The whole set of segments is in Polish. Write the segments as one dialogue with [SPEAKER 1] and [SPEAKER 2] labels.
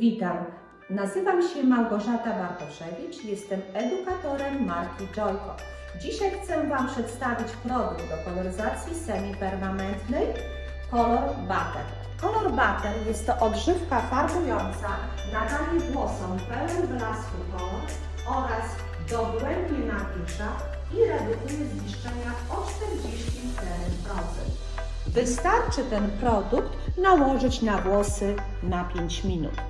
[SPEAKER 1] Witam. Nazywam się Małgorzata Bartoszewicz, jestem edukatorem marki Joyco. Dzisiaj chcę Wam przedstawić produkt do koloryzacji semipermanentnej Color Butter. Color Butter jest to odżywka farbująca, nadaje włosom pełen blasku kolor oraz dogłębnie nawilża i redukuje zniszczenia o 44%. Wystarczy ten produkt nałożyć na włosy na 5 minut.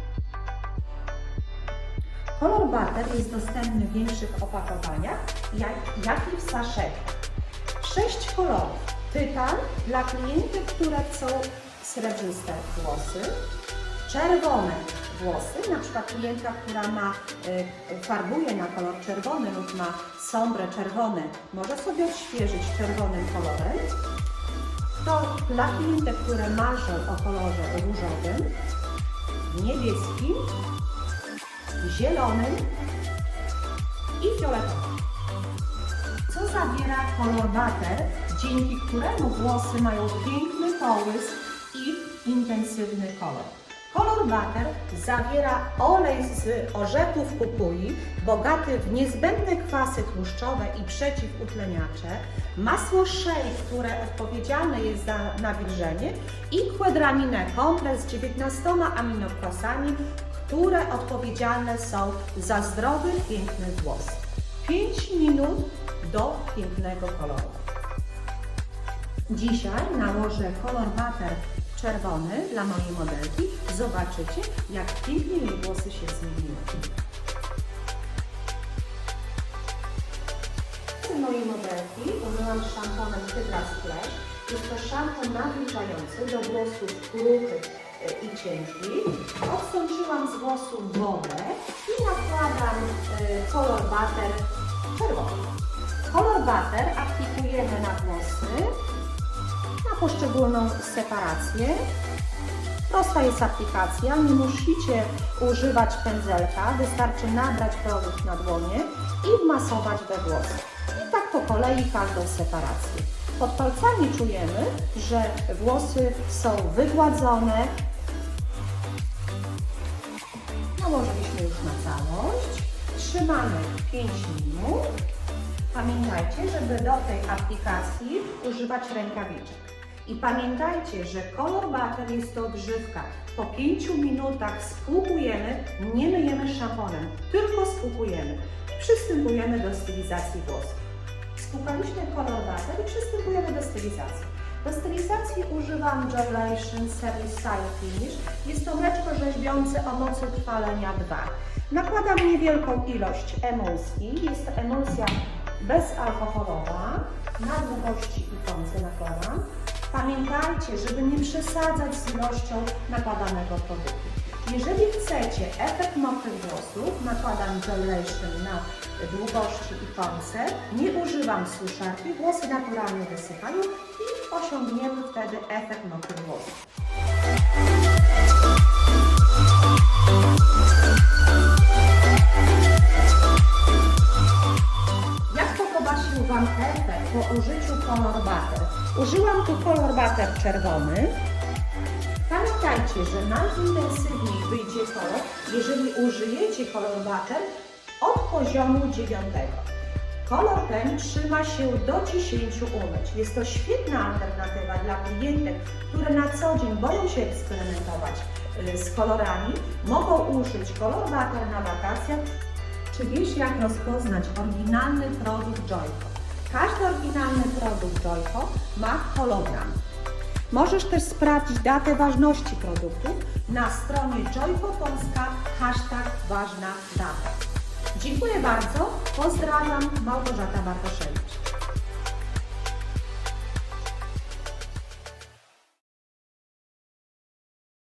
[SPEAKER 1] Kolor Butter jest dostępny w większych opakowaniach, jak, jak i w saszetach. Sześć kolorów. Tytan dla klientek, które chcą srebrzyste włosy, czerwone włosy, na przykład klientka, która ma, y, farbuje na kolor czerwony lub ma sombre czerwone, może sobie odświeżyć czerwonym kolorem. To dla klientek, które marzą o kolorze różowym, niebieskim, zielonym i fioletowym. Co zawiera kolor butter, dzięki któremu włosy mają piękny połysk i intensywny kolor? Kolor butter zawiera olej z orzechów kukui, bogaty w niezbędne kwasy tłuszczowe i przeciwutleniacze, masło shea, które odpowiedzialne jest za nawilżenie i kwedraminę kompres z 19 aminokwasami, które odpowiedzialne są za zdrowy, piękny włos. 5 minut do pięknego koloru. Dzisiaj nałożę kolor butter czerwony dla mojej modelki. Zobaczycie, jak pięknie jej włosy się zmieniły. mojej modelki użyłam szamponem Hydra Splash. Jest to szampon nawilżający do włosów kruchych e, i cienkich. Odsączyłam z włosów wodę i nakładam e, kolor butter czerwony. Kolor butter aplikujemy na włosy na poszczególną separację. Prosta jest aplikacja, nie musicie używać pędzelka, wystarczy nabrać produkt na dłonie i wmasować we włosy. I tak po kolei każdą separację. Pod palcami czujemy, że włosy są wygładzone. Nałożyliśmy już na całość. Trzymamy 5 minut. Pamiętajcie, żeby do tej aplikacji używać rękawiczek. I pamiętajcie, że kolor butter jest to odżywka. Po 5 minutach spłukujemy, nie myjemy szamponem, tylko spłukujemy. Przystępujemy do stylizacji włosów. Spłukaliśmy kolor butter i przystępujemy do stylizacji. Do stylizacji używam Gelation Series Style Finish. Jest to mleczko rzeźbiące o mocy trwalenia 2. Nakładam niewielką ilość emulsji. Jest to emulsja bezalkoholowa. Na długości i końce nakładam. Pamiętajcie, żeby nie przesadzać z ilością nakładanego produktu. Jeżeli chcecie efekt mokrych włosów, nakładam gelation na długości i końce. Nie używam suszarki, włosy naturalnie wysychają i osiągniemy wtedy efekt mokrych włosów. Efekt po użyciu kolor butter? Użyłam tu kolor butter czerwony. Pamiętajcie, że najintensywniej wyjdzie kolor, jeżeli użyjecie kolor butter od poziomu 9. Kolor ten trzyma się do 10 umyć. Jest to świetna alternatywa dla klientek, które na co dzień boją się eksperymentować y, z kolorami. Mogą użyć kolor butter na wakacjach. Czy wiesz, jak rozpoznać oryginalny produkt Joyco? Każdy oryginalny produkt Joyco ma hologram. Możesz też sprawdzić datę ważności produktu na stronie Joyco Polska hashtag ważna data. Dziękuję bardzo. Pozdrawiam. Małgorzata Bartoszewicz.